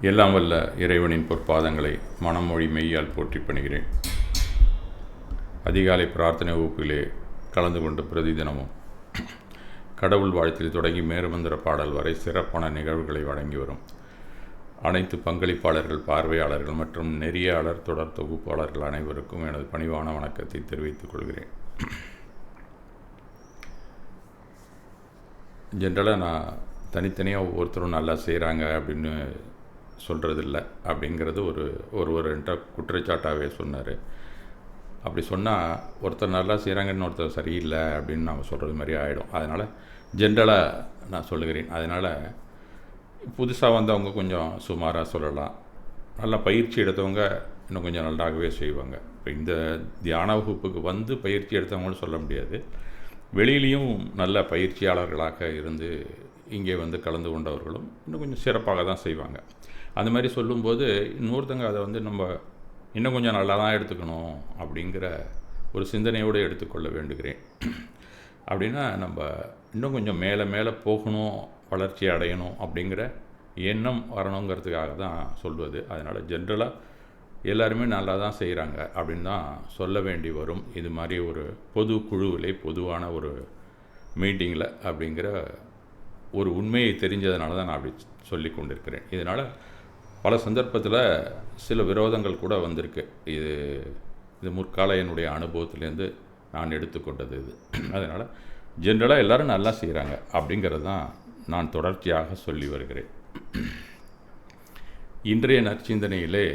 எல்லாம் வல்ல இறைவனின் பொற்பாதங்களை மனமொழி மெய்யால் போற்றி பணிகிறேன். அதிகாலை பிரார்த்தனை வகுப்பிலே கலந்து கொண்டு பிரதிதினமும் கடவுள் வாழ்த்தில் தொடங்கி மேருமந்திர பாடல் வரை சிறப்பான நிகழ்வுகளை வழங்கி வரும் அனைத்து பங்களிப்பாளர்கள் பார்வையாளர்கள் மற்றும் நெறியாளர் தொடர் தொகுப்பாளர்கள் அனைவருக்கும் எனது பணிவான வணக்கத்தை தெரிவித்துக் கொள்கிறேன். ஜென்ரலாக நான் தனித்தனியாக ஒவ்வொருத்தரும் நல்லா செய்கிறாங்க அப்படின்னு சொல்கிறதில்ல அப்படிங்கிறது ஒரு ஒரு ஒரு குற்றச்சாட்டாகவே சொன்னார். அப்படி சொன்னால் ஒருத்தர் நல்லா செய்கிறாங்கன்னு ஒருத்தர் சரியில்லை அப்படின்னு நம்ம சொல்கிறது மாதிரி ஆகிடும். அதனால் ஜென்ரலாக நான் சொல்லுகிறேன். அதனால் புதுசாக வந்தவங்க கொஞ்சம் சுமாராக சொல்லலாம். நல்லா பயிற்சி எடுத்தவங்க இன்னும் கொஞ்சம் நல்லாகவே செய்வாங்க. இப்போ இந்த தியான வகுப்புக்கு வந்து பயிற்சி எடுத்தவங்களும் சொல்ல முடியாது. வெளியிலையும் நல்ல பயிற்சியாளர்களாக இருந்து இங்கே வந்து கலந்து கொண்டவர்களும் இன்னும் கொஞ்சம் சிறப்பாக தான் செய்வாங்க. அந்த மாதிரி சொல்லும்போது இன்னொருத்தங்க அதை வந்து நம்ம இன்னும் கொஞ்சம் நல்லா தான் எடுத்துக்கணும் அப்படிங்கிற ஒரு சிந்தனையோடு எடுத்துக்கொள்ள வேண்டுகிறேன். அப்படின்னா நம்ம இன்னும் கொஞ்சம் மேலே மேலே போகணும் வளர்ச்சி அடையணும் அப்படிங்கிற எண்ணம் வரணுங்கிறதுக்காக தான் சொல்வது. அதனால் ஜென்ரலாக எல்லாருமே நல்லா தான் செய்கிறாங்க அப்படின்னு தான் சொல்ல வேண்டி வரும். இது மாதிரி ஒரு பொது குழுவிலே பொதுவான ஒரு மீட்டிங்கில் அப்படிங்கிற ஒரு உண்மையை தெரிஞ்சதுனால தான் நான் அப்படி சொல்லி கொண்டிருக்கிறேன். இதனால் பல சந்தர்ப்பத்தில் சில விரோதங்கள் கூட வந்திருக்கு. இது இது முற்கால என்னுடைய அனுபவத்திலேருந்து நான் எடுத்துக்கொண்டது இது. அதனால் ஜென்ரலாக எல்லோரும் நல்லா செய்கிறாங்க அப்படிங்கிறது தான் நான் தொடர்ச்சியாக சொல்லி வருகிறேன். இன்றைய நற்சிந்தனையிலே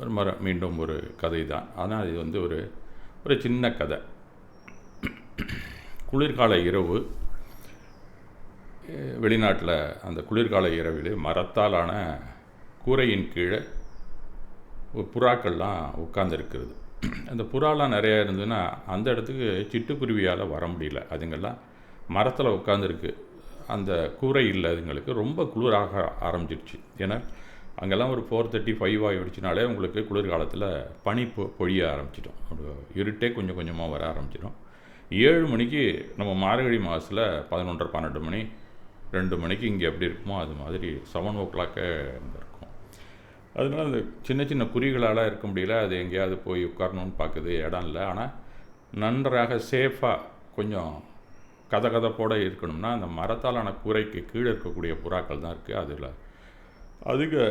ஒரு மர மீண்டும் ஒரு கதை தான் ஆனால் இது வந்து ஒரு ஒரு சின்ன கதை. குளிர்கால இரவு வெளிநாட்டில் அந்த குளிர்கால இரவில் மரத்தாலான கூரையின் கீழே புறாக்கள்லாம் உட்காந்துருக்கிறது அந்த புறாலாம் நிறையா இருந்ததுன்னா அந்த இடத்துக்கு சிட்டுக்குருவியால் வர முடியல. அதுங்கெல்லாம் மரத்தில் உட்காந்துருக்கு அந்த கூரை இல்லை அதுங்களுக்கு ரொம்ப குளிராக ஆரம்பிச்சிருச்சு. ஏன்னா அங்கெல்லாம் ஒரு ஃபோர் தேர்ட்டி ஃபைவ் ஆகிடுச்சினாலே உங்களுக்கு குளிர்காலத்தில் பனி பொ பொழிய ஆரம்பிச்சிடும். ஒரு இருட்டே கொஞ்சம் கொஞ்சமாக வர ஆரம்பிச்சிடும். ஏழு மணிக்கு நம்ம மார்கழி மாதத்தில் பதினொன்றரை பன்னெண்டு மணி ரெண்டு மணிக்கு இங்கே எப்படி இருக்குமோ அது மாதிரி செவன் ஓ கிளாக்கே இருக்கும். அதனால் அந்த சின்ன சின்ன குறிகளால் இருக்க முடியல. அது எங்கேயாவது போய் உட்காரணும்னு பார்க்குது இடம் இல்லை. ஆனால் நன்றாக சேஃபாக கொஞ்சம் கதை கதப்போடு இருக்கணும்னா அந்த மரத்தாலான கூரைக்கு கீழே இருக்கக்கூடிய புறாக்கள் தான் இருக்குது அதில் அதுக்கு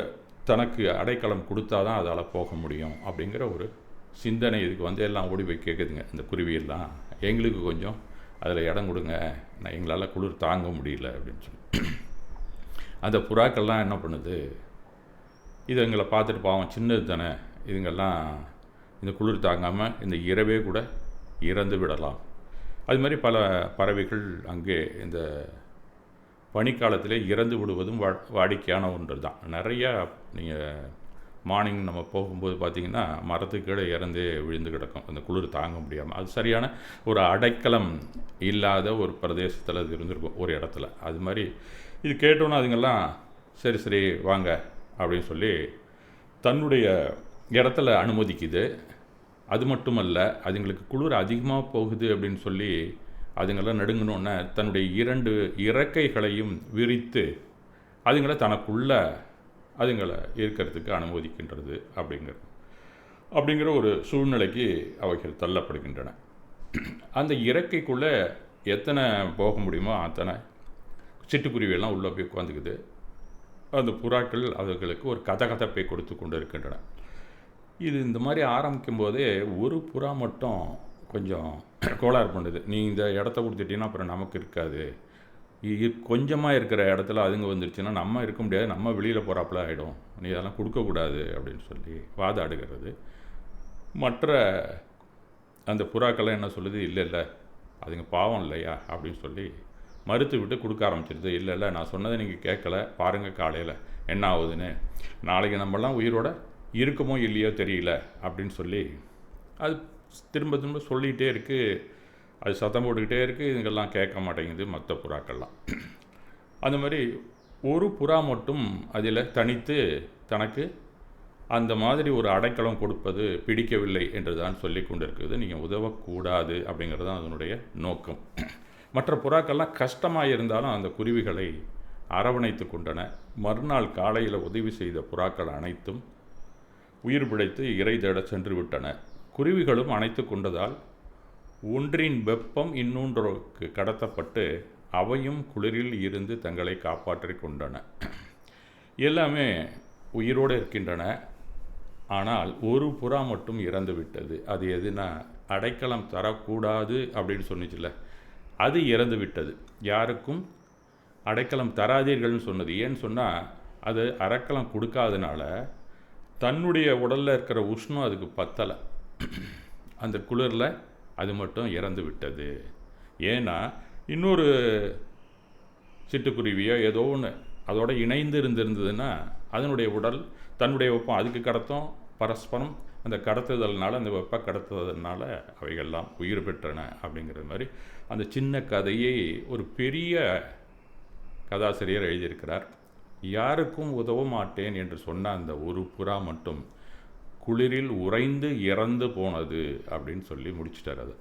தனக்கு அடைக்கலம் கொடுத்தா தான் அதால் போக முடியும் அப்படிங்கிற ஒரு சிந்தனை இதுக்கு வந்து எல்லாம் ஓடி போய் கேட்குதுங்க இந்த குருவியெல்லாம். எங்களுக்கு கொஞ்சம் அதில் இடம் கொடுங்க. நான் எங்களால் குளிர் தாங்க முடியல அப்படின்னு சொல்லி. அந்த புறாக்கள்லாம் என்ன பண்ணுது? இது எங்களை பார்த்துட்டு பாவம் சின்னது தானே. இதுங்கெல்லாம் இந்த குளிர் தாங்காமல் இந்த இரவே கூட இறந்து விடலாம். அது மாதிரி பல பறவைகள் அங்கே இந்த பனிக்காலத்திலே இறந்து விடுவதும் வா வாடிக்கையான ஒன்று தான் நிறையா நீங்கள் மார்னிங் நம்ம போகும்போது பார்த்திங்கன்னா மரத்துக்கீழே இறந்து விழுந்து கிடக்கும். அந்த குளிர் தாங்க முடியாமல் அது சரியான ஒரு அடைக்கலம் இல்லாத ஒரு பிரதேசத்தில் அது இருந்திருக்கும் ஒரு இடத்துல. அது மாதிரி இது கேட்டோன்னா அதுங்கெல்லாம் சரி சரி வாங்க அப்படின்னு சொல்லி தன்னுடைய இடத்துல அனுமதிக்குது. அது மட்டுமல்ல அதுங்களுக்கு குளிர் அதிகமாக போகுது அப்படின்னு சொல்லி அதுங்களாம் நடுங்கணுன்னே தன்னுடைய இரண்டு இறக்கைகளையும் விரித்து அதுங்களை தனக்குள்ள அதுங்களை இருக்கிறதுக்கு அனுமதிக்கின்றது அப்படிங்கிற அப்படிங்கிற ஒரு சூழ்நிலைக்கு அவைகள் தள்ளப்படுகின்றன. அந்த இறக்கைக்குள்ளே எத்தனை போக முடியுமோ அத்தனை சிட்டுக்குருவியெல்லாம் உள்ளே போய் உட்காந்துக்குது. அந்த புறாக்கள் அவர்களுக்கு ஒரு கதகதப்பை கொடுத்து கொண்டு இருக்கின்றன. இது இந்த மாதிரி ஆரம்பிக்கும் போதே ஒரு புறா மட்டும் கொஞ்சம் கோளாறு பண்ணுது. நீ இந்த இடத்த கொடுத்துட்டீங்கன்னா அப்புறம் நமக்கு இருக்காது. கொஞ்சமாக இருக்கிற இடத்துல அதுங்க வந்துருச்சுன்னா நம்ம இருக்க முடியாது நம்ம வெளியில் போகிறாப்புல ஆகிடும் நீ அதெல்லாம் கொடுக்கக்கூடாது அப்படின்னு சொல்லி வாதாடுகிறது. மற்ற அந்த புறாக்கள்லாம் என்ன சொல்லுது? இல்லை இல்லை அதுங்க பாவம் இல்லையா? அப்படின்னு சொல்லி மறுத்து விட்டு கொடுக்க ஆரம்பிச்சிருது. இல்லை இல்லை நான் சொன்னதை நீங்கள் கேட்கல. பாருங்கள் காலையில் என்ன ஆகுதுன்னு. நாளைக்கு நம்மலாம் உயிரோட இருக்குமோ இல்லையோ தெரியல. அப்படின்னு சொல்லி அது திரும்ப திரும்ப சொல்லிகிட்டே இருக்குது அது சத்தம் போட்டுக்கிட்டே இருக்குது இதுங்கெல்லாம் கேட்க மாட்டேங்குது மற்ற புறாக்கள்லாம். அந்த மாதிரி ஒரு புறா மட்டும் அதில் தனித்து தனக்கு அந்த மாதிரி ஒரு அடைக்கலம் கொடுப்பது பிடிக்கவில்லை என்று தான் சொல்லி கொண்டிருக்கிறது. நீங்கள் உதவக்கூடாது அப்படிங்கிறது தான் அதனுடைய நோக்கம். மற்ற புறாக்கள்லாம் கஷ்டமாக இருந்தாலும் அந்த குருவிகளை அரவணைத்து கொண்டன. மறுநாள் காலையில் உதவி செய்த புறாக்கள் அனைத்தும் உயிர் பிழைத்து இறை தேட சென்று விட்டன. குருவிகளும் அணைத்து கொண்டதால் ஒன்றின் வெப்பம் இன்னொன்றுக்கு கடத்தப்பட்டு அவையும் குளிரில் இருந்து தங்களை காப்பாற்றி கொண்டன. எல்லாமே உயிரோடு இருக்கின்றன. ஆனால் ஒரு புறா மட்டும் இறந்து விட்டது. அது எதுனா அடைக்கலம் தரக்கூடாது அப்படின்னு சொன்னிச்சுல அது இறந்து விட்டது. யாருக்கும் அடைக்கலம் தராதீர்கள்னு சொன்னது. ஏன்னு சொன்னால் அது அறக்கலம் கொடுக்காதனால தன்னுடைய உடலில் இருக்கிற உஷ்ணம் அதுக்கு பத்தலை. அந்த குளிரில் மட்டும் இறந்து விட்டது. ஏன்னா இன்னொரு சிட்டுக்குருவியோ ஏதோ ஒன்று அதோட இணைந்து இருந்திருந்ததுன்னா அதனுடைய உடல் தன்னுடைய வெப்பம் அதுக்கு கடத்தும் பரஸ்பரம் அந்த கடத்துதல்னால அந்த வெப்ப கடத்துதல்னால அவைகள்லாம் உயிர் பெற்றன அப்படிங்கிற மாதிரி அந்த சின்ன கதையை ஒரு பெரிய கதாசிரியர் எழுதியிருக்கிறார். யாருக்கும் உதவ மாட்டேன் என்று சொன்ன அந்த ஒரு புறா மட்டும் குளிரில் உறைந்து இறந்து போனது அப்படின்னு சொல்லி முடிச்சிட்டார் அது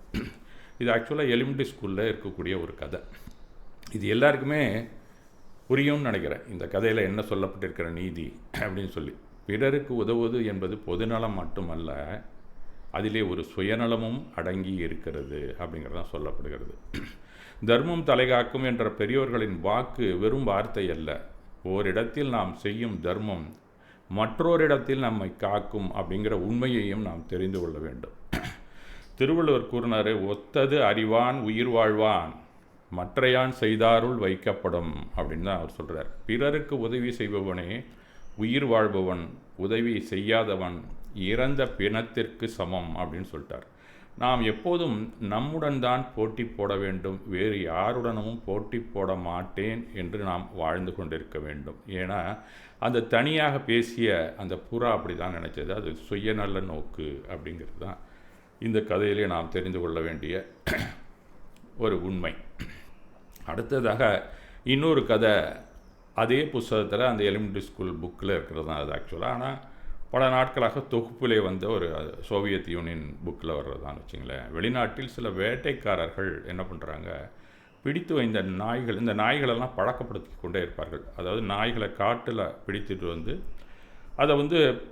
இது ஆக்சுவலாக எலிமெண்ட்ரி ஸ்கூலில் இருக்கக்கூடிய ஒரு கதை. இது எல்லாருக்குமே புரியும்னு நினைக்கிறேன். இந்த கதையில் என்ன சொல்லப்பட்டிருக்கிற நீதி அப்படின்னு சொல்லி. பிறருக்கு உதவுவது என்பது பொதுநலம் மட்டுமல்ல அதிலே ஒரு சுயநலமும் அடங்கி இருக்கிறது அப்படிங்கிறது தான் சொல்லப்படுகிறது. தர்மம் தலைகாக்கும் என்ற பெரியோர்களின் வாக்கு வெறும் வார்த்தை அல்ல. ஓரிடத்தில் நாம் செய்யும் தர்மம் மற்றோரிடத்தில் நம்மை காக்கும் அப்படிங்கிற உண்மையையும் நாம் தெரிந்து கொள்ள வேண்டும். திருவள்ளுவர் கூறினார் ஒத்தது அறிவான் உயிர் வாழ்வான். மற்றையான் செய்தாருள் வைக்கப்படும் அப்படின்னு தான் அவர் சொல்கிறார் பிறருக்கு உதவி செய்பவனே உயிர் வாழ்பவன் உதவி செய்யாதவன் இறந்த பிணத்திற்கு சமம் அப்படின்னு சொல்லிட்டார். நாம் எப்போதும் நம்முடன் தான் போட்டி போட வேண்டும். வேறு யாருடனும் போட்டி போட மாட்டேன் என்று நாம் வாழ்ந்து கொண்டிருக்க வேண்டும். ஏன்னா அந்த தனியாக பேசிய அந்த புறா அப்படி தான் நினச்சது. அது சுயநல நோக்கு அப்படிங்கிறது தான் இந்த கதையிலே நாம் தெரிந்து கொள்ள வேண்டிய ஒரு உண்மை. அடுத்ததாக இன்னொரு கதை அதே புஸ்தகத்தில் அந்த எலிமெண்ட்ரி ஸ்கூல் புக்கில் இருக்கிறது தான் அது ஆக்சுவலாக ஆனால் பல நாட்களாக தொகுப்பிலே வந்த ஒரு சோவியத் யூனியன் புக்கில் வர்றதான்னு வச்சுங்களேன். வெளிநாட்டில் சில வேட்டைக்காரர்கள் என்ன பண்ணுறாங்க பிடித்து வைந்த நாய்கள் இந்த நாய்களெல்லாம் பழக்கப்படுத்தி கொண்டே இருப்பார்கள். அதாவது நாய்களை காட்டில் பிடித்துட்டு வந்து அதை வந்து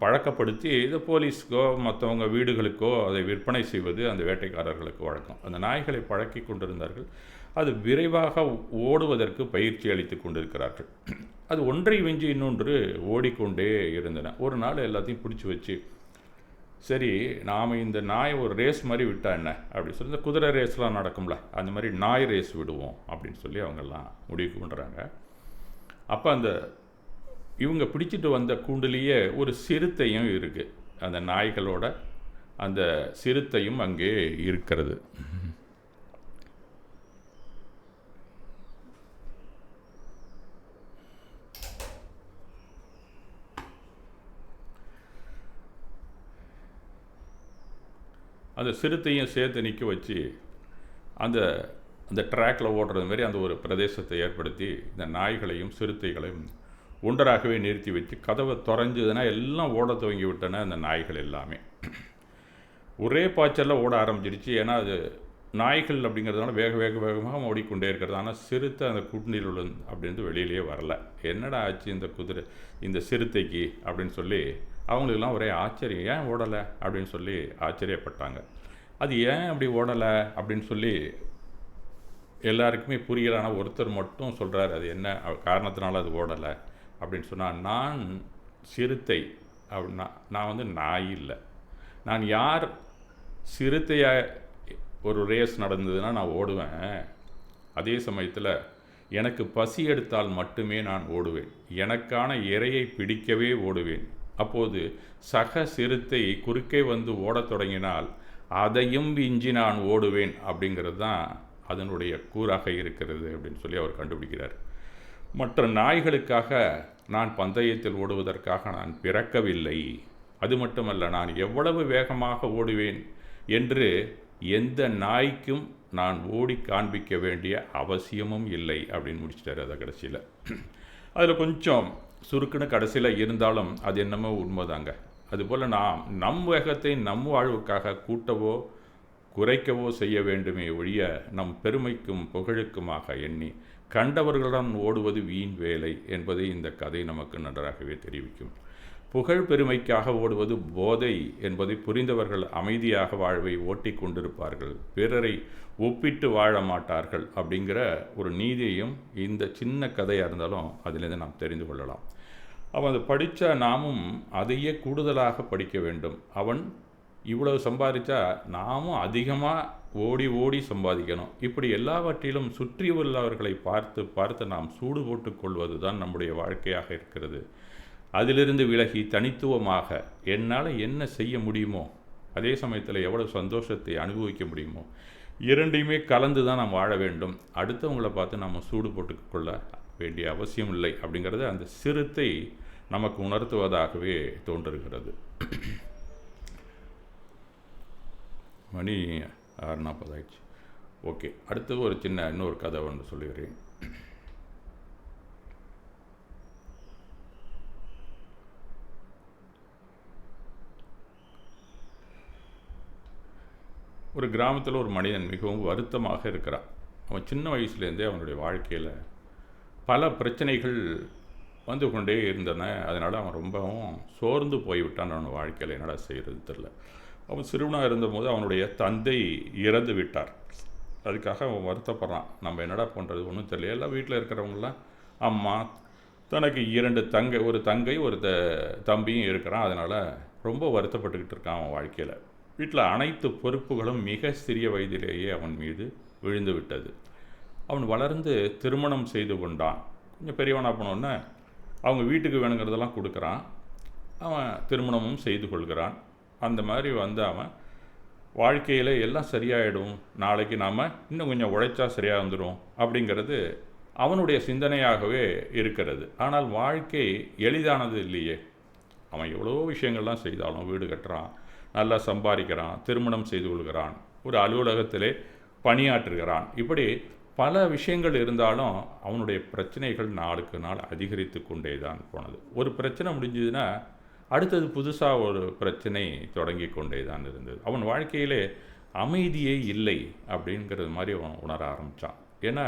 பழக்கப்படுத்தி இது போலீஸ்க்கோ மற்றவங்க வீடுகளுக்கோ அதை விற்பனை செய்வது அந்த வேட்டைக்காரர்களுக்கு வழக்கம். அந்த நாய்களை பழக்கி கொண்டிருந்தார்கள். அது விரைவாக ஓடுவதற்கு பயிற்சி அளித்து கொண்டிருக்கிறார்கள். அது ஒன்றை விஞ்சி இன்னொன்று ஓடிக்கொண்டே இருந்தன. ஒரு நாள் எல்லாத்தையும் பிடிச்சி வச்சு சரி நாம் இந்த நாயை ஒரு ரேஸ் மாதிரி விட்டா என்ன? அப்படி சொல்லி இந்த குதிரை ரேஸ்லாம் நடக்கும்ல அந்த மாதிரி நாய் ரேஸ் விடுவோம் அப்படின்னு சொல்லி அவங்கெல்லாம் முடிவு பண்ணுறாங்க அப்போ அந்த இவங்க பிடிச்சிட்டு வந்த கூண்டுலேயே ஒரு சிறுத்தையும் இருக்குது அந்த நாய்களோட அந்த சிறுத்தையும் அங்கே இருக்கிறது. அந்த சிறுத்தையும் சேர்த்து நிற்க வச்சு அந்த அந்த ட்ராக்கில் ஓடுறது மாதிரி அந்த ஒரு பிரதேசத்தை ஏற்படுத்தி இந்த நாய்களையும் சிறுத்தைகளையும் ஒன்றராகவே நிறுத்தி வச்சு கதவை துறைஞ்சதுன்னா எல்லாம் ஓட துவங்கி விட்டன அந்த நாய்கள் எல்லாமே. ஒரே பாய்ச்சலில் ஓட ஆரம்பிச்சிருச்சு. ஏன்னா அது நாய்கள் அப்படிங்கிறதுனால வேக வேக வேகமாக ஓடிக்கொண்டே இருக்கிறது. ஆனால் சிறுத்தை அந்த கூட்டணியில் உள்ள அப்படின்ட்டு வெளியிலேயே வரல. என்னடா ஆச்சு இந்த குதிரை இந்த சிறுத்தைக்கு அப்படின்னு சொல்லி அவங்களுக்கெல்லாம் ஒரே ஆச்சரியம். ஏன் ஓடலை அப்படின்னு சொல்லி ஆச்சரியப்பட்டாங்க. அது ஏன் அப்படி ஓடலை அப்படின்னு சொல்லி எல்லாருக்குமே புரியலான ஒருத்தர் மட்டும் சொல்கிறார் அது என்ன காரணத்தினால அது ஓடலை அப்படின்னு சொன்னால் நான் சிறுத்தை. அப்படின்னா நான் வந்து நாய் இல்லை. நான் யார் சிறுத்தையாக ஒரு ரேஸ் நடந்ததுன்னா நான் ஓடுவேன். அதே சமயத்தில் எனக்கு பசி எடுத்தால் மட்டுமே நான் ஓடுவேன். எனக்கான இறையை பிடிக்கவே ஓடுவேன். அப்போது சக சிறுத்தை குறுக்கே வந்து ஓடத் தொடங்கினால் அதையும் விஞ்சி நான் ஓடுவேன் அப்படிங்கிறது தான் அதனுடைய கூறாக இருக்கிறது அப்படின்னு சொல்லி அவர் கண்டுபிடிக்கிறார். மற்ற நாய்களுக்காக நான் பந்தயத்தில் ஓடுவதற்காக நான் பிறக்கவில்லை. அது மட்டுமல்ல நான் எவ்வளவு வேகமாக ஓடுவேன் என்று எந்த நாய்க்கும் நான் ஓடி காண்பிக்க வேண்டிய அவசியமும் இல்லை அப்படின்னு முடிச்சிட்டார் அதை கடைசியில். அதில் கொஞ்சம் சுருக்குன்னு கடைசியில் இருந்தாலும் அது என்னமோ உண்மைதாங்க. அதுபோல் நாம் நம் வேகத்தை நம் வாழ்வுக்காக கூட்டவோ குறைக்கவோ செய்ய வேண்டுமே ஒழிய நம் பெருமைக்கும் புகழுக்குமாக எண்ணி கண்டவர்களுடன் ஓடுவது வீண் வேலை என்பதை இந்த கதை நமக்கு நன்றாகவே தெரிவிக்கும். புகழ் பெருமைக்காக ஓடுவது போதை என்பதை புரிந்தவர்கள் அமைதியாக வாழ்வை ஓட்டிக் கொண்டிருப்பார்கள். பிறரை ஒப்பிட்டு வாழ மாட்டார்கள் அப்படிங்கிற ஒரு நீதியையும் இந்த சின்ன கதையாக இருந்தாலும் அதிலிருந்து நாம் தெரிந்து கொள்ளலாம். அவன் அதை படித்த நாமும் அதையே கூடுதலாக படிக்க வேண்டும். அவன் இவ்வளவு சம்பாதிச்சா நாமும் அதிகமாக ஓடி ஓடி சம்பாதிக்கணும். இப்படி எல்லாவற்றிலும் சுற்றி உள்ளவர்களை பார்த்து பார்த்து நாம் சூடு போட்டு கொள்வது தான் நம்முடைய வாழ்க்கையாக இருக்கிறது. அதிலிருந்து விலகி தனித்துவமாக என்னால் என்ன செய்ய முடியுமோ அதே சமயத்தில் எவ்வளவு சந்தோஷத்தை அனுபவிக்க முடியுமோ இரண்டையுமே கலந்து தான் நாம் வாழ வேண்டும். அடுத்தவங்களை பார்த்து நாம் சூடு போட்டுக்கொள்ள வேண்டிய அவசியம் இல்லை அப்படிங்கிறத அந்த சிறுத்தை நமக்கு உணர்த்துவதாகவே தோன்றுகிறது. மணி ஆறு நாற்பதாயிடுச்சு. ஓகே அடுத்தது ஒரு சின்ன இன்னொரு கதை ஒன்று சொல்லுகிறேன். ஒரு கிராமத்தில் ஒரு மனிதன் மிகவும் வருத்தமாக இருக்கிறான். அவன் சின்ன வயசுலேருந்தே அவனுடைய வாழ்க்கையில் பல பிரச்சனைகள் வந்து கொண்டே இருந்தன. அதனால் அவன் ரொம்பவும் சோர்ந்து போய்விட்டான். அவன் வாழ்க்கையில் என்னடா செய்கிறது தெரில. அவன் சிறுவனாக இருந்தபோது அவனுடைய தந்தை இறந்து விட்டார். அதுக்காக அவன் வருத்தப்படுறான். நம்ம என்னடா பண்ணுறது ஒன்றும் தெரியல. எல்லாம் வீட்டில் இருக்கிறவங்களாம் அம்மா தனக்கு இரண்டு தங்கை ஒரு தங்கை ஒரு த தம்பியும் இருக்கிறான். அதனால் ரொம்ப வருத்தப்பட்டுக்கிட்டு இருக்கான் அவன் வாழ்க்கையில். வீட்டில் அனைத்து பொறுப்புகளும் மிக சிறிய வயதிலேயே அவன் மீது விழுந்து விட்டது. அவன் வளர்ந்து திருமணம் செய்து கொண்டான். கொஞ்சம் பெரியவனாக போனோன்னே அவங்க வீட்டுக்கு வேணுங்கிறதெல்லாம் கொடுக்குறான். அவன் திருமணமும் செய்து கொள்கிறான். அந்த மாதிரி வந்து அவன் வாழ்க்கையில் எல்லாம் சரியாயிடும். நாளைக்கு நாம் இன்னும் கொஞ்சம் உழைச்சா சரியாக வந்துடும் அப்படிங்கிறது அவனுடைய சிந்தனையாகவே இருக்கிறது. ஆனால் வாழ்க்கை எளிதானது இல்லையே. அவன் எவ்வளோ விஷயங்கள்லாம் செய்தாலும் வீடு கட்டுறான் நல்லா சம்பாதிக்கிறான் திருமணம் செய்து கொள்கிறான் ஒரு அலுவலகத்திலே பணியாற்றுகிறான். இப்படி பல விஷயங்கள் இருந்தாலும் அவனுடைய பிரச்சனைகள் நாளுக்கு நாள் அதிகரித்து கொண்டே தான் போனது. ஒரு பிரச்சனை முடிஞ்சதுன்னா அடுத்தது புதுசாக ஒரு பிரச்சனை தொடங்கி கொண்டே தான் இருந்தது. அவன் வாழ்க்கையிலே அமைதியே இல்லை அப்படிங்கிறது மாதிரி அவன் உணர ஆரம்பித்தான் ஏன்னா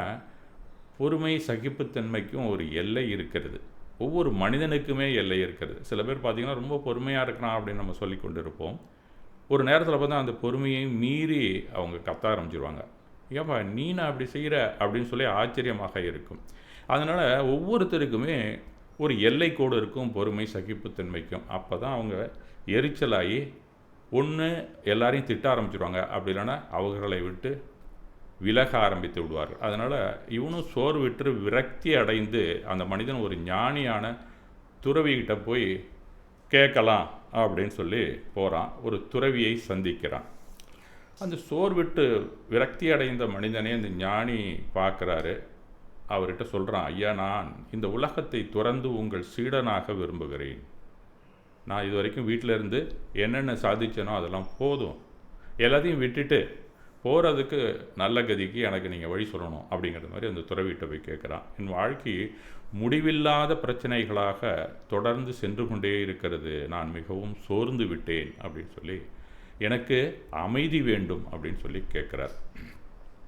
பொறுமை சகிப்புத்தன்மைக்கும் ஒரு எல்லை இருக்கிறது. ஒவ்வொரு மனிதனுக்குமே எல்லை இருக்கிறது. சில பேர் பார்த்திங்கன்னா ரொம்ப பொறுமையாக இருக்கிறான் அப்படின்னு நம்ம சொல்லி கொண்டு இருப்போம் ஒரு நேரத்தில் பார்த்தா அந்த பொறுமையை மீறி அவங்க கத்த ஆரம்பிச்சிருவாங்க. ஏப்பா நீ நான் அப்படி செய்கிற அப்படின்னு சொல்லி ஆச்சரியமாக இருக்கும். அதனால் ஒவ்வொருத்தருக்குமே ஒரு எல்லை கோடு இருக்கும் பொறுமை சகிப்புத்தன்மைக்கும். அப்போ தான் அவங்க எரிச்சலாகி ஒன்று எல்லாரையும் திட்ட ஆரம்பிச்சிருவாங்க. அப்படி இல்லைன்னா அவர்களை விட்டு விலக ஆரம்பித்து விடுவார்கள். அதனால் இவனும் சோறு விட்டு விரக்தி அடைந்து அந்த மனிதன் ஒரு ஞானியான துறவிகிட்ட போய் கேட்கலாம் அப்படின்னு சொல்லி போகிறான் ஒரு துறவியை சந்திக்கிறான். அந்த சோர் விட்டு விரக்தி அடைந்த மனிதனே அந்த ஞானி பார்க்குறாரு. அவர்கிட்ட சொல்கிறான் ஐயா நான் இந்த உலகத்தை துறந்து உங்கள் சீடனாக விரும்புகிறேன். நான் இது வரைக்கும் வீட்டில் இருந்து என்னென்ன சாதிச்சேனோ அதெல்லாம் போதும். எல்லாத்தையும் விட்டுட்டு போகிறதுக்கு நல்ல கதிக்கு எனக்கு நீங்கள் வழி சொல்லணும் அப்படிங்கிற மாதிரி அந்த துறவிட்ட போய் கேட்குறான். என் வாழ்க்கை முடிவில்லாத பிரச்சனைகளாக தொடர்ந்து சென்று கொண்டே இருக்கிறது. நான் மிகவும் சோர்ந்து விட்டேன் அப்படின்னு சொல்லி எனக்கு அமைதி வேண்டும் அப்படின்னு சொல்லி கேட்குறார்.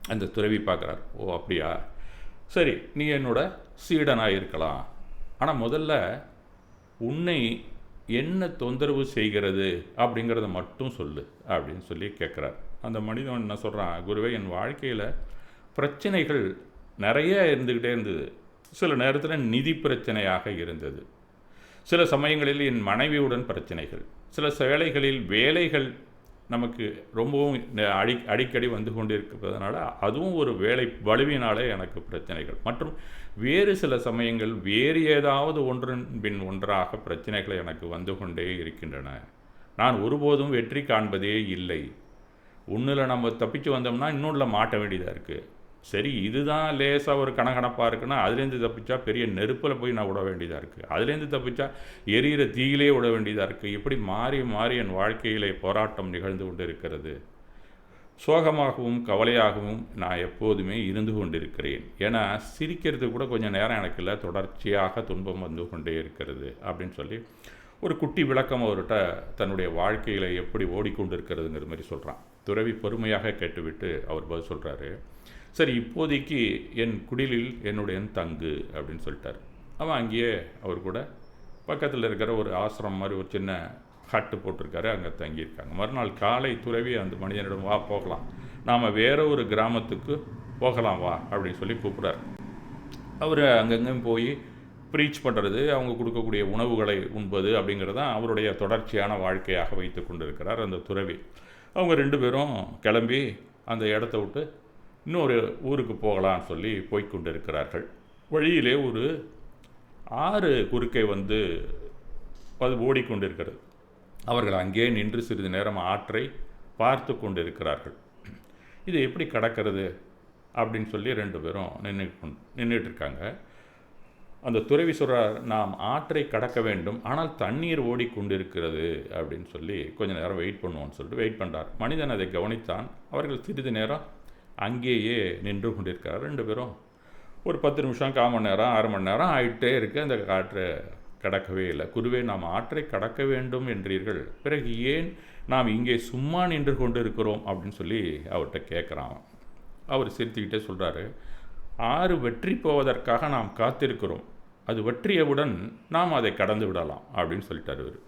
அந்த துறவி பார்க்குறார். ஓ அப்படியா? சரி நீ என்னோட சீடனாக இருக்கலாம். ஆனால் முதல்ல உன்னை என்ன தொந்தரவு செய்கிறது அப்படிங்கிறத மட்டும் சொல்லு அப்படின்னு சொல்லி கேட்குறார். அந்த மனிதன் என்ன சொல்கிறான் குருவே என் வாழ்க்கையில் பிரச்சனைகள் நிறைய இருந்துக்கிட்டே இருந்தது. சில நேரத்தில் நிதி பிரச்சனையாக இருந்தது. சில சமயங்களில் என் மனைவியுடன் பிரச்சனைகள் சில வேலைகளில் வேலைகள் நமக்கு ரொம்பவும் அடி அடிக்கடி வந்து கொண்டு இருப்பதனால அதுவும் ஒரு வேலை வலுவினாலே எனக்கு பிரச்சனைகள். மற்றும் வேறு சில சமயங்கள் வேறு ஏதாவது ஒன்றின் பின் ஒன்றாக பிரச்சனைகள் எனக்கு வந்து கொண்டே இருக்கின்றன. நான் ஒருபோதும் வெற்றி காண்பதே இல்லை. ஒன்றில் நம்ம தப்பிச்சு வந்தோம்னா இன்னொன்றில் மாட்ட வேண்டியதாக இருக்குது சரி இதுதான் லேசாக ஒரு கணக்கணப்பாக இருக்குன்னா அதுலேருந்து தப்பிச்சா பெரிய நெருப்பில் போய் நான் விட வேண்டியதாக இருக்குது அதுலேருந்து தப்பிச்சா எரியிற தீயிலே விட வேண்டியதாக இருக்குது இப்படி மாறி மாறி என் வாழ்க்கையிலே போராட்டம் நிகழ்ந்து கொண்டு இருக்கிறது சோகமாகவும் கவலையாகவும் நான் எப்போதுமே இருந்து கொண்டிருக்கிறேன். ஏன்னா சிரிக்கிறது கூட கொஞ்சம் நேரம் எனக்கு இல்லை. தொடர்ச்சியாக துன்பம் வந்து கொண்டே இருக்கிறது அப்படின்னு சொல்லி ஒரு குட்டி விளக்கம் அவர்கிட்ட தன்னுடைய வாழ்க்கையில் எப்படி ஓடிக்கொண்டு இருக்கிறதுங்கிற மாதிரி சொல்கிறான் துறவி பொறுமையாக கேட்டுவிட்டு அவர் பதில் சொல்கிறாரு சரி இப்போதைக்கு என் குடிலில் என்னுடைய தங்கு அப்படின்னு சொல்லிட்டார். அவன் அங்கேயே அவர் கூட பக்கத்தில் இருக்கிற ஒரு ஆசிரம் மாதிரி ஒரு சின்ன ஹட்டு போட்டிருக்காரு அங்கே தங்கியிருக்காங்க. மறுநாள் காலை துறவி அந்த மனிதனிடம் வா போகலாம். நாம் வேற ஒரு கிராமத்துக்கு போகலாம் வா அப்படின்னு சொல்லி கூப்பிட்றாரு. அவர் அங்கங்கேயும் போய் ப்ரீச் பண்ணுறது அவங்க கொடுக்கக்கூடிய உணவுகளை உண்பது அப்படிங்கிறது தான் அவருடைய தொடர்ச்சியான வாழ்க்கையாக வைத்து கொண்டிருக்கிறார் அந்த துறவி. அவங்க ரெண்டு பேரும் கிளம்பி அந்த இடத்த விட்டு இன்னொரு ஊருக்கு போகலான்னு சொல்லி போய்க்கொண்டு இருக்கிறார்கள் வழியிலே ஒரு ஆறு குறுக்கை வந்து அது ஓடிக்கொண்டிருக்கிறது. அவர்கள் அங்கே நின்று சிறிது நேரம் ஆற்றை பார்த்து கொண்டிருக்கிறார்கள். இது எப்படி கடக்கிறது அப்படின்னு சொல்லி ரெண்டு பேரும் நின்று நின்றுட்டு இருக்காங்க அந்த துறவி சொல்கிறார் நாம் ஆற்றை கடக்க வேண்டும். ஆனால் தண்ணீர் ஓடிக்கொண்டிருக்கிறது அப்படின்னு சொல்லி கொஞ்ச நேரம் வெயிட் பண்ணுவோம்னு சொல்லிட்டு வெயிட் பண்ணுறார் மனிதன் அதை கவனித்தான். அவர்கள் சிறிது நேரம் அங்கேயே நின்று கொண்டிருக்கிறார். ரெண்டு பேரும் ஒரு பத்து நிமிஷம் கால் மணி நேரம் அரை மணி நேரம் ஆகிட்டே இருக்கு. அந்த ஆற்றை கடக்கவே இல்லை. குருவே நாம் ஆற்றை கடக்க வேண்டும் என்றீர்கள். பிறகு ஏன் நாம் இங்கே சும்மா நின்று கொண்டு இருக்கிறோம் அப்படின்னு சொல்லி அவர்கிட்ட கேட்குறான் அவர் சிரித்துக்கிட்டே சொல்கிறாரு ஆறு வெற்றி போவதற்காக நாம் காத்திருக்கிறோம். அது வெற்றியவுடன் நாம் அதை கடந்து விடலாம் அப்படின்னு சொல்லிட்டார் இவர்.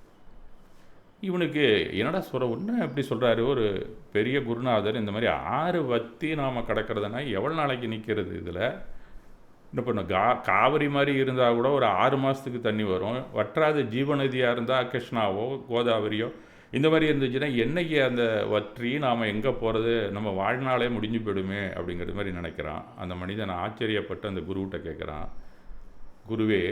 இவனுக்கு என்னடா சொல்கிற ஒன்று எப்படி சொல்கிறாரு ஒரு பெரிய குருநாதர் இந்த மாதிரி ஆறு வத்தி நாம் கிடக்கிறதுனா எவ்வளோ நாளைக்கு நிற்கிறது இதில்? என்ன பண்ண? கா காவிரி மாதிரி இருந்தால் கூட ஒரு ஆறு மாதத்துக்கு தண்ணி வரும். வற்றாத ஜீவநதியாக இருந்தால் கிருஷ்ணாவோ கோதாவரியோ இந்த மாதிரி இருந்துச்சுன்னா என்னைக்கு அந்த வற்றி நாம் எங்கே போகிறது நம்ம வாழ்நாளே முடிஞ்சு போயிடுமே அப்படிங்கிற மாதிரி நினைக்கிறான். அந்த மனிதன் ஆச்சரியப்பட்டு அந்த குருவிட்ட கேட்குறான் குருவே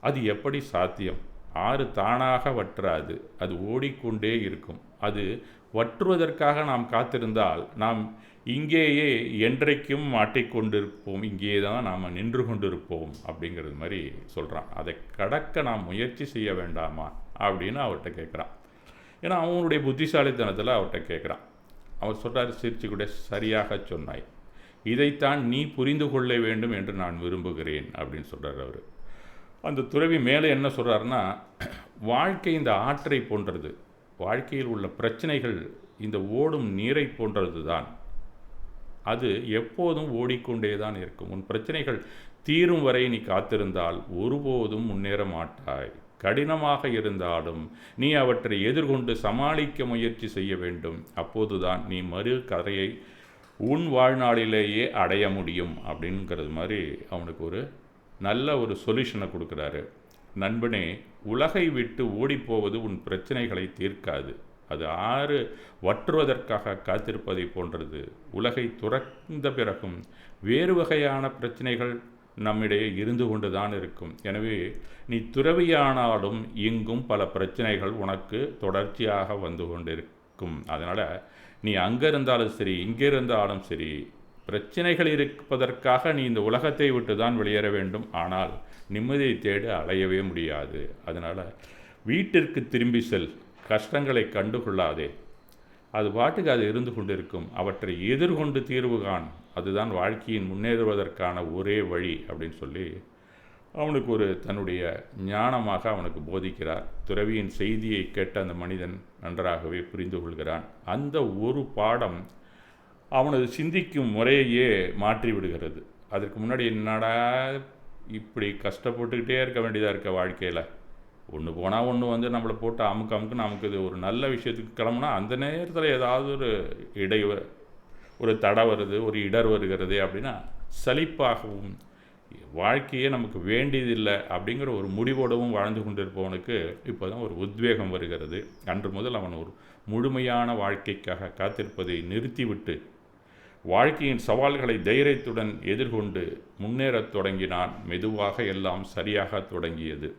அது எப்படி சாத்தியம்? ஆறு தானாக வற்றாது. அது ஓடிக்கொண்டே இருக்கும். அது வற்றுவதற்காக நாம் காத்திருந்தால் நாம் இங்கேயே என்றைக்கும் மாட்டிக்கொண்டிருப்போம். இங்கே தான் நாம் நின்று கொண்டிருப்போம் அப்படிங்கிறது மாதிரி சொல்கிறான் அதை கடக்க நாம் முயற்சி செய்ய வேண்டாமா அப்படின்னு அவர்கிட்ட கேட்குறான். ஏன்னா அவனுடைய புத்திசாலித்தனத்தில் அவர்கிட்ட கேட்குறான். அவர் சொல்கிறார் சிரிச்சு கூட சரியாக சொன்னாய். இதைத்தான் நீ புரிந்து கொள்ள வேண்டும் என்று நான் விரும்புகிறேன் அப்படின்னு சொல்கிறார் அவர். அந்த துறவி மேலே என்ன சொல்கிறாருன்னா வாழ்க்கை இந்த ஆற்றை போன்றது. வாழ்க்கையில் உள்ள பிரச்சனைகள் இந்த ஓடும் நீரை போன்றது தான் அது எப்போதும் ஓடிக்கொண்டே தான் இருக்கும். உன் பிரச்சனைகள் தீரும் வரை நீ காத்திருந்தால் ஒருபோதும் முன்னேற மாட்டாய். கடினமாக இருந்தாலும் நீ அவற்றை எதிர்கொண்டு சமாளிக்க முயற்சி செய்ய வேண்டும். அப்போதுதான் நீ மறு கதையை உன் வாழ்நாளிலேயே அடைய முடியும். அப்படிங்கிறது மாதிரி அவனுக்கு ஒரு நல்ல ஒரு சொல்யூஷனை கொடுக்குறாரு. நண்பனே உலகை விட்டு ஓடிப்போவது உன் பிரச்சனைகளை தீர்க்காது. அது ஆறு வற்றுவதற்காக காத்திருப்பதை போன்றது. உலகை துறந்த பிறகும் வேறு வகையான பிரச்சனைகள் நம்மிடையே இருந்து கொண்டு தான் இருக்கும். எனவே நீ துறவியானாலும் இங்கும் பல பிரச்சனைகள் உனக்கு தொடர்ச்சியாக வந்து கொண்டிருக்கும். அதனால் நீ அங்கே இருந்தாலும் சரி இங்கே இருந்தாலும் சரி பிரச்சனைகள் இருப்பதற்காக நீ இந்த உலகத்தை விட்டு தான் வெளியேற வேண்டும். ஆனால் நிம்மதியை தேட அலையவே முடியாது. அதனால் வீட்டிற்கு திரும்பி செல். கஷ்டங்களை கண்டுகொள்ளாதே. அது பாட்டுக்கு அது இருந்து கொண்டிருக்கும். அவற்றை எதிர்கொண்டு தீர்வு காண். அதுதான் வாழ்க்கையின் முன்னேறுவதற்கான ஒரே வழி அப்படின்னு சொல்லி அவனுக்கு ஒரு தன்னுடைய ஞானமாக அவனுக்கு போதிக்கிறார். துறவியின் செய்தியை கேட்ட அந்த மனிதன் நன்றாகவே புரிந்து கொள்கிறான். அந்த ஒரு பாடம் அவனது சிந்திக்கும் முறையே மாற்றி விடுகிறது அதற்கு முன்னாடி என்னடா இப்படி கஷ்டப்பட்டுக்கிட்டே இருக்க வேண்டியதாக இருக்க வாழ்க்கையில்? ஒன்று போனால் ஒன்று வந்து நம்மளை போட்டு அமுக்கு அமுக்கு. நமக்கு இது ஒரு நல்ல விஷயத்துக்கு கிளம்புனா அந்த நேரத்தில் ஏதாவது ஒரு இடை ஒரு தடை வருது ஒரு இடர் வருகிறது அப்படின்னா சலிப்பாகவும் வாழ்க்கையே நமக்கு வேண்டியதில்லை அப்படிங்கிற ஒரு முடிவோடவும் வாழ்ந்து கொண்டிருப்பவனுக்கு இப்போ தான் ஒரு உத்வேகம் வருகிறது. அன்று முதல் அவன் ஒரு முழுமையான வாழ்க்கைக்காக காத்திருப்பதை நிறுத்திவிட்டு வாழ்க்கையின் சவால்களை தைரியத்துடன் எதிர்கொண்டு முன்னேறத் தொடங்கினான். மெதுவாக எல்லாம் சரியாக தொடங்கியது.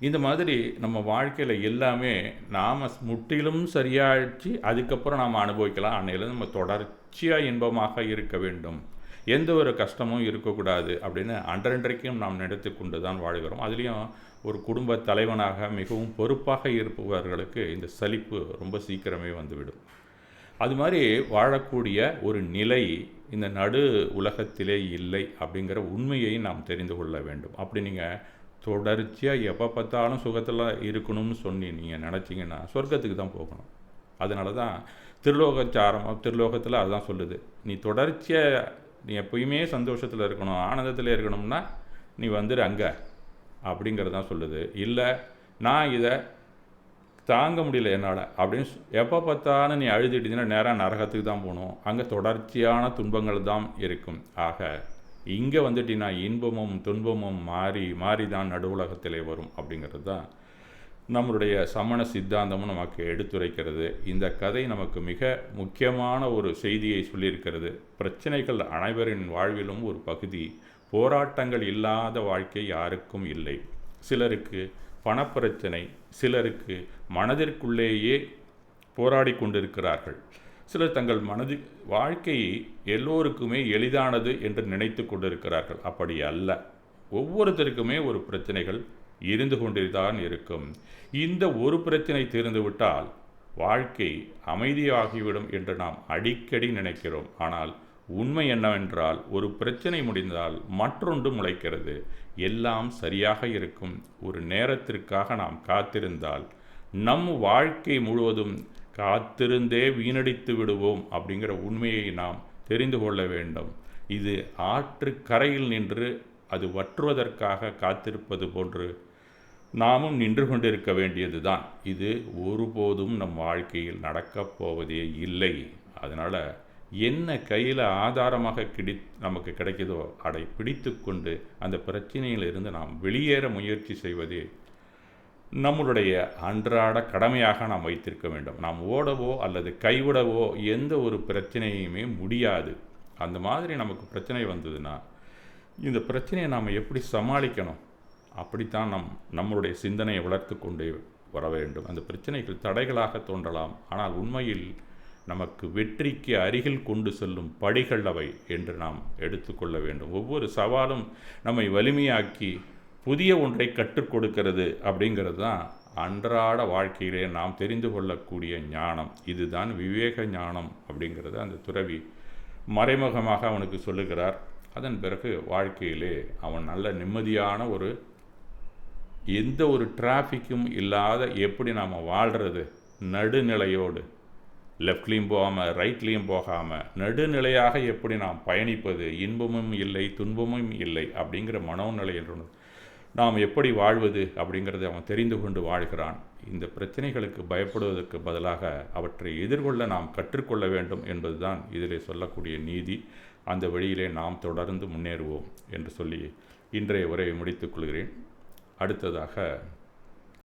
இந்த மாதிரி நம்ம வாழ்க்கையில் எல்லாமே நாம் முற்றிலும் சரியாயிடுச்சு. அதுக்கப்புறம் நாம் அனுபவிக்கலாம். அன்னையில் நம்ம தொடர்ச்சியாக இன்பமாக இருக்க வேண்டும். எந்த ஒரு கஷ்டமும் இருக்கக்கூடாது அப்படின்னு அன்றன்றைக்கும் நாம் நினைத்து கொண்டு தான் வாழ்கிறோம். அதுலேயும் ஒரு குடும்ப தலைவனாக மிகவும் பொறுப்பாக இருப்பவர்களுக்கு இந்த சலிப்பு ரொம்ப சீக்கிரமே வந்துவிடும். அது மாதிரி வாழக்கூடிய ஒரு நிலை இந்த நடு உலகத்திலே இல்லை அப்படிங்கிற உண்மையை நாம் தெரிந்து கொள்ள வேண்டும். அப்படி நீங்கள் தொடர்ச்சியாக எப்போ பார்த்தாலும் சுகத்தில் இருக்கணும்னு சொல்லி நீங்கள் நினச்சிங்கன்னா சொர்க்கத்துக்கு தான் போகணும். அதனால தான் திருலோகச்சாரம் திருலோகத்தில் அதுதான் சொல்லுது. நீ தொடர்ச்சியாக நீ எப்பயுமே சந்தோஷத்தில் இருக்கணும் ஆனந்தத்தில் இருக்கணும்னா நீ வந்துடு அங்கே அப்படிங்கிறதான் சொல்லுது. இல்லை நான் இதை தாங்க முடியல என்னால். அப்படின்னு எப்போ பார்த்தாலும் நீ அழுதுட்டீங்கன்னா நேராக நரகத்துக்கு தான் போகணும். அங்கே தொடர்ச்சியான துன்பங்கள் தான் இருக்கும். ஆக இங்கே வந்துட்டீங்கன்னா இன்பமும் துன்பமும் மாறி மாறி தான் நடுவுலகத்திலே வரும் அப்படிங்கிறது தான் நம்மளுடைய சமண சித்தாந்தமும் நமக்கு எடுத்துரைக்கிறது. இந்த கதை நமக்கு மிக முக்கியமான ஒரு செய்தியை சொல்லியிருக்கிறது. பிரச்சனைகள் அனைவரின் வாழ்விலும் ஒரு பகுதி. போராட்டங்கள் இல்லாத வாழ்க்கை யாருக்கும் இல்லை. சிலருக்கு பணப்பிரச்சனை சிலருக்கு மனதிற்குள்ளேயே போராடி கொண்டிருக்கிறார்கள். சிலர் தங்கள் மனது வாழ்க்கையை எல்லோருக்குமே எளிதானது என்று நினைத்து கொண்டிருக்கிறார்கள். அப்படி அல்ல. ஒவ்வொருத்தருக்குமே ஒரு பிரச்சனைகள் இருந்து கொண்டுதான் இருக்கும். இந்த ஒரு பிரச்சனை தீர்ந்துவிட்டால் வாழ்க்கை அமைதியாகிவிடும் என்று நாம் அடிக்கடி நினைக்கிறோம். ஆனால் உண்மை என்னவென்றால் ஒரு பிரச்சனை முடிந்தால் மற்றொன்று முளைக்கிறது. எல்லாம் சரியாக இருக்கும். ஒரு நேரத்திற்காக நாம் காத்திருந்தால் நம் வாழ்க்கை முழுவதும் காத்திருந்தே வீணடித்து விடுவோம் அப்படிங்கிற உண்மையை நாம் தெரிந்து கொள்ள வேண்டும். இது ஆற்று கரையில் நின்று அது வற்றுவதற்காக காத்திருப்பது போன்று நாமும் நின்று கொண்டிருக்க வேண்டியதுதான். இது ஒருபோதும் நம் வாழ்க்கையில் நடக்கப் போவதே இல்லை. அதனால் என்ன கையில் ஆதாரமாக கிடை நமக்கு கிடைக்குதோ அதை பிடித்து கொண்டு அந்த பிரச்சனையிலிருந்து நாம் வெளியேற முயற்சி செய்வதே நம்மளுடைய அன்றாட கடமையாக நாம் வைத்திருக்க வேண்டும். நாம் ஓடவோ அல்லது கைவிடவோ எந்த ஒரு பிரச்சனையுமே முடியாது. அந்த மாதிரி நமக்கு பிரச்சனை வந்ததுன்னா இந்த பிரச்சனையை நாம் எப்படி சமாளிக்கணும்? அப்படித்தான் நம் நம்மளுடைய சிந்தனையை வளர்த்து கொண்டே வர வேண்டும். அந்த பிரச்சனைகள் தடைகளாக தோன்றலாம். ஆனால் உண்மையில் நமக்கு வெற்றிக்கு அருகில் கொண்டு செல்லும் படிகள் அவை என்று நாம் எடுத்துக்கொள்ள வேண்டும். ஒவ்வொரு சவாலும் நம்மை வலிமையாக்கி புதிய ஒன்றை கற்றுக் கொடுக்கிறது அப்படிங்கிறது தான் அன்றாட வாழ்க்கையிலே நாம் தெரிந்து கொள்ளக்கூடிய ஞானம். இதுதான் விவேக ஞானம் அப்படிங்கிறத அந்த துறவி மறைமுகமாக அவனுக்கு சொல்லுகிறார். அதன் பிறகு வாழ்க்கையிலே அவன் நல்ல நிம்மதியான ஒரு எந்த ஒரு டிராஃபிக்கும் இல்லாத எப்படி நாம் வாழ்கிறது நடுநிலையோடு. லெஃப்ட்லேயும் போகாமல் ரைட்லேயும் போகாமல் நடுநிலையாக எப்படி நாம் பயணிப்பது? இன்பமும் இல்லை துன்பமும் இல்லை அப்படிங்கிற மனோநிலையில் நாம் எப்படி வாழ்வது அப்படிங்கிறதை அவன் தெரிந்து கொண்டு வாழ்கிறான். இந்த பிரச்சனைகளுக்கு பயப்படுவதற்கு பதிலாக அவற்றை எதிர்கொள்ள நாம் கற்றுக்கொள்ள வேண்டும் என்பதுதான் இதிலே சொல்லக்கூடிய நீதி. அந்த வழியிலே நாம் தொடர்ந்து முன்னேறுவோம் என்று சொல்லி இன்றைய உரையை முடித்துக் கொள்கிறேன். அடுத்ததாக